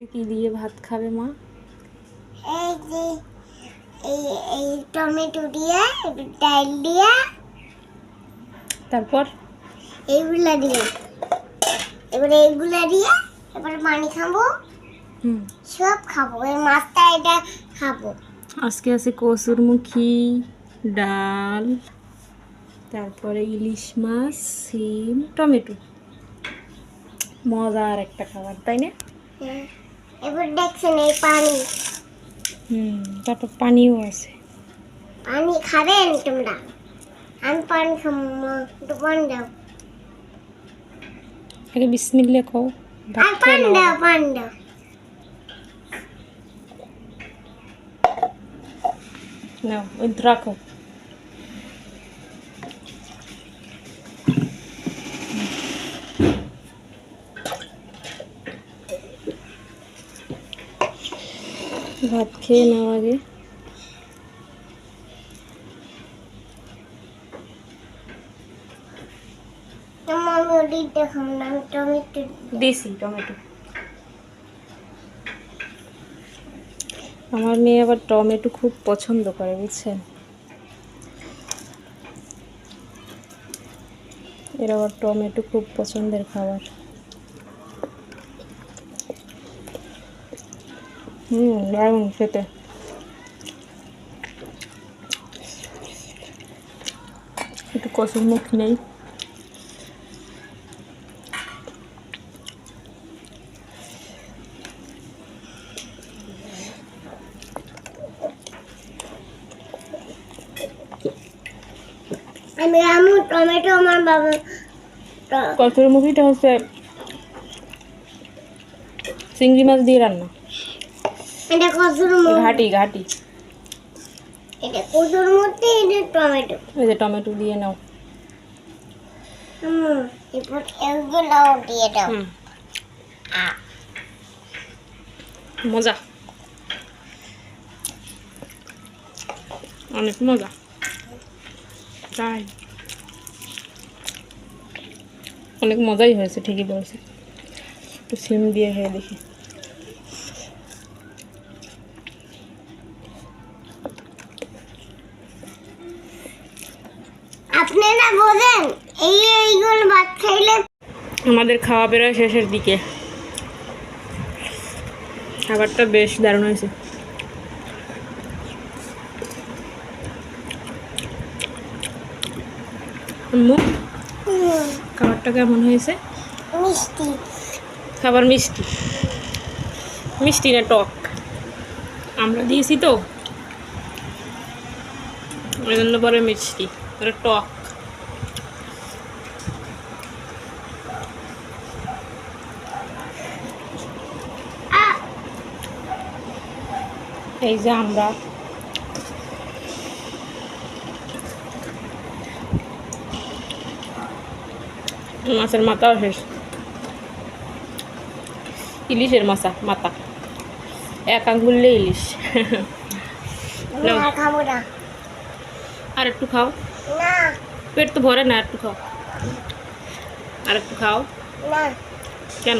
কি দিয়ে ভাত খাবে মা? এই যে এই এই টমেটো দিয়ে ডাল দিয়ে। তারপর? এইগুলা দিয়ে। এবারে এইগুলা দিয়ে এবারে পানি খাব। হুম। সব খাব। এই মাছটা এটা খাব। আজকে আছে কসুরমুখী ডাল তারপরে ইলিশ মাছ সিম টমেটো। মজার একটা খাবার তাই না? হ্যাঁ। এবার দেখছেন এই পানি হুম তারপর পানিও আছে পানি খাবেন তোমরা আমি পানি খাব মা, একটু পানি দাও আগে বিসমিল্লা খাও ভাত আর খেয়ে পানি নাও। দাও পানি দাও নাও ওই রাখো ভাত খেয়ে নাও আগে। দিছি টমেটো। আমার মেয়ে আবার টমেটো খুব পছন্দ করে বুঝছেন? এর আবার টমেটো খুব পছন্দের খাবার। হুম দারুণ খেতে। একটু কষুর মুখ নেই। আমি আমু টমেটো আমার বাবা ট- কচুর মুখিটা হচ্ছে চিংড়ি মাছ দিয়ে রান্না। এটা কচুর ঘাটি ঘাটি। এটা কচুর মধ্যে এটা টমেটো। এই যে টমেটো দিয়ে নাও। হুম এরপর এগুলাও দিয়ে দাও। মজা। অনেক মজা। তাই। অনেক মজাই হয়েছে ঠিকই বলছে। একটু সিম দিয়ে খেয়ে দেখি। আপনারা বোঝেন এই এইগুলো ভাত খাইলে আমাদের খাওয়া বেরোয় শেষের দিকে। খাবারটা বেশ দারুণ হয়েছে। খাবারটা কেমন হয়েছে? মিষ্টি। খাবার মিষ্টি। মিষ্টি না টক? আমরা দিয়েছি তো। ওই জন্য পরে মিষ্টি। ওটা টক। এই যে আমরা। মাছের মাথাও শেষ ইলিশের মাথা মাথা। এক আঙ্গুললে ইলিশ। আর খাব না। আর একটু খাও। পেট তো ভরে না আর একটু খাও। আর একটু খাও। কেন?